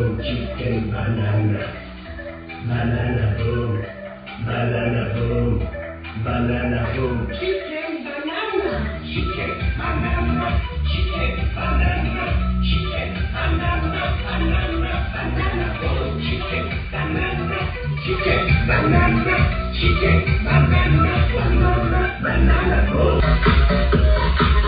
chicken banana, banana boom, banana boom, banana boom, chicken banana, chicken banana, chicken banana, chicken banana, banana, banana boom, chicken banana, chicken banana, chicken banana, banana, banana boom.